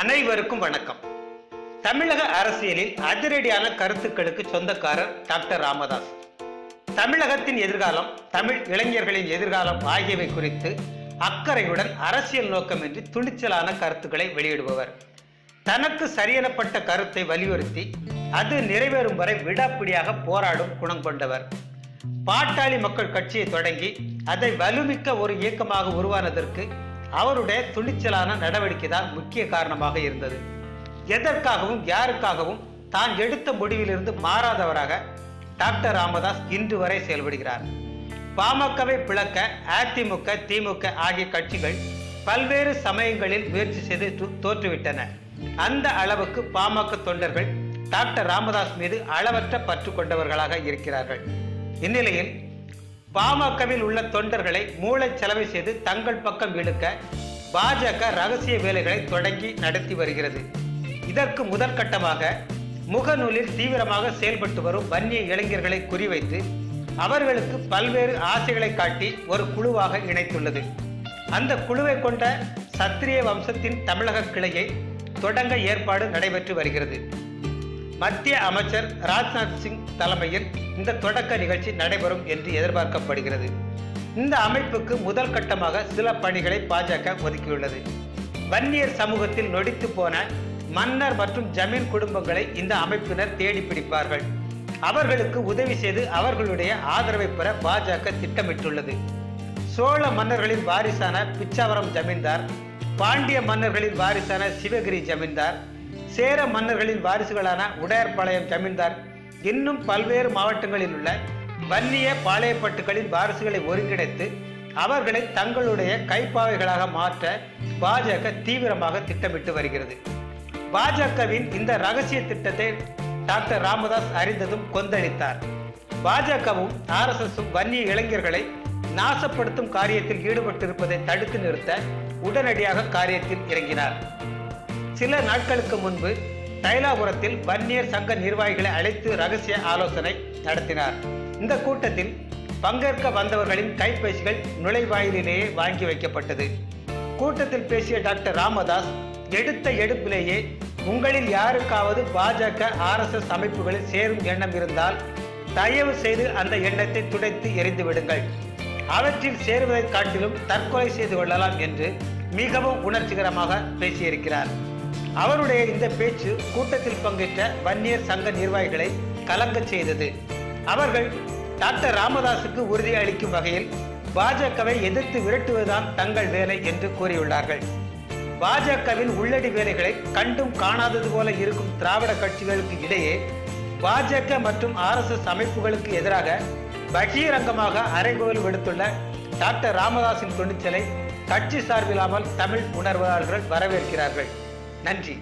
அனைவருக்கும் வணக்கம். தமிழக அரசியலில் அதிரடியான கருத்துக்களுக்கு சொந்தக்காரர் டாக்டர் ராமதாஸ். தமிழகத்தின் எதிர்காலம் தமிழ் இளைஞர்களின் எதிர்காலம் ஆகியவை குறித்து அக்கறையுடன் அரசியல் நோக்கமின்றி துணிச்சலான கருத்துக்களை வெளியிடுபவர். தனக்கு சரியெனப்பட்ட கருத்தை வலியுறுத்தி அது நிறைவேறும் வரை விடாப்பிடியாக போராடும் குணம் கொண்டவர். பாட்டாளி மக்கள் கட்சியை தொடங்கி அதை வலுமிக்க ஒரு இயக்கமாக உருவானதற்கு அவருடைய துணிச்சலான நடவடிக்கை தான் முக்கிய காரணமாக இருந்தது. எதற்காகவும் யாருக்காகவும் தான் எடுத்த முடிவிலிருந்து மாறாதவராக டாக்டர் ராமதாஸ் இன்று வரை செயல்படுகிறார். பாமகவை பிளக்க அதிமுக திமுக ஆகிய கட்சிகள் பல்வேறு சமயங்களில் முயற்சி செய்து தோற்றுவிட்டன. அந்த அளவுக்கு பாமக தொண்டர்கள் டாக்டர் ராமதாஸ் மீது அளவற்ற பற்று கொண்டவர்களாக இருக்கிறார்கள். இந்நிலையில் பாமகவில் உள்ள தொண்டர்களை மூளை செலவை செய்து தங்கள் பக்கம் இழுக்க பாஜக ரகசிய வேலைகளை தொடங்கி நடத்தி வருகிறது. இதற்கு முதற்கட்டமாக முகநூலில் தீவிரமாக செயல்பட்டு வரும் வன்னிய இளைஞர்களை குறிவைத்து அவர்களுக்கு பல்வேறு ஆசைகளை காட்டி ஒரு குழுவாக இணைத்துள்ளது. அந்த குழுவை கொண்ட சத்திரிய வம்சத்தின் தமிழக கிளையை தொடங்க ஏற்பாடு நடைபெற்று வருகிறது. மத்திய அமைச்சர் ராஜ்நாத் சிங் தலைமையில் இந்த தொடக்க நிகழ்ச்சி நடைபெறும் என்று எதிர்பார்க்கப்படுகிறது. இந்த அமைப்புக்கு முதல் கட்டமாக சில பணிகளை பாஜக ஒதுக்கியுள்ளது. வன்னியர் சமூகத்தில் நொடித்து போன மன்னர் மற்றும் ஜமீன் குடும்பங்களை இந்த அமைப்பினர் தேடி பிடிப்பார்கள். அவர்களுக்கு உதவி செய்து அவர்களுடைய ஆதரவை பெற பாஜக திட்டமிட்டுள்ளது. சோழ மன்னர்களின் வாரிசான பிச்சாவரம் ஜமீன்தார் பாண்டிய மன்னர்களின் வாரிசான சிவகிரி ஜமீன்தார் சேர மன்னர்களின் வாரிசுகளான உடையார்பாளையம் ஜமீன்தார் இன்னும் பல்வேறு மாவட்டங்களில் உள்ள வன்னிய பாளையப்பட்டுகளின் வாரிசுகளை ஒருங்கிணைத்து அவர்களை தங்களுடைய கைப்பாவைகளாக மாற்ற பாஜக தீவிரமாக திட்டமிட்டு வருகிறது. பாஜகவின் இந்த ரகசிய திட்டத்தை டாக்டர் ராமதாஸ் அறிந்ததும் கொந்தளித்தார். பாஜகவும் ஆர்எஸ்எஸும் வன்னிய இளைஞர்களை நாசப்படுத்தும் காரியத்தில் ஈடுபட்டிருப்பதை தடுத்து நிறுத்த உடனடியாக காரியத்தில் இறங்கினார். சில நாட்களுக்கு முன்பு தைலாபுரத்தில் வன்னியர் சங்க நிர்வாகிகளை அழைத்து ரகசிய ஆலோசனை நடத்தினார். இந்த கூட்டத்தில் பங்கேற்க வந்தவர்களின் கைபேசிகள் நுழைவாயிலேயே வாங்கி வைக்கப்பட்டது. கூட்டத்தில் பேசிய டாக்டர் ராமதாஸ் எடுத்த எடுப்பிலேயே உங்களில் யாருக்காவது பாஜக ஆர்எஸ்எஸ் அமைப்புகளில் சேரும் எண்ணம் இருந்தால் தயவு செய்து அந்த எண்ணத்தை துடைத்து எரிந்து விடுங்கள். அவற்றில் சேருவதைக் காட்டிலும் தற்கொலை செய்து கொள்ளலாம் என்று மிகவும் உணர்ச்சிகரமாக பேசியிருக்கிறார். அவருடைய இந்த பேச்சு கூட்டத்தில் பங்கேற்ற வன்னியர் சங்க நிர்வாகிகளை கலங்க செய்தது. அவர்கள் டாக்டர் ராமதாஸுக்கு உறுதி அளிக்கும் வகையில் பாஜகவை எதிர்த்து விரட்டுவதுதான் தங்கள் வேலை என்று கூறியுள்ளார்கள். பாஜகவின் உள்ளடி வேலைகளை கண்டும் காணாதது போல இருக்கும் திராவிட கட்சிகளுக்கு இடையே பாஜக மற்றும் ஆர்எஸ்எஸ் அமைப்புகளுக்கு எதிராக பகிரங்கமாக அரைகோல் விடுத்துள்ள டாக்டர் ராமதாஸின் துணிச்சலை கட்சி சார்பில்லாமல் தமிழ் உணர்வாளர்கள் வரவேற்கிறார்கள். நன்றி.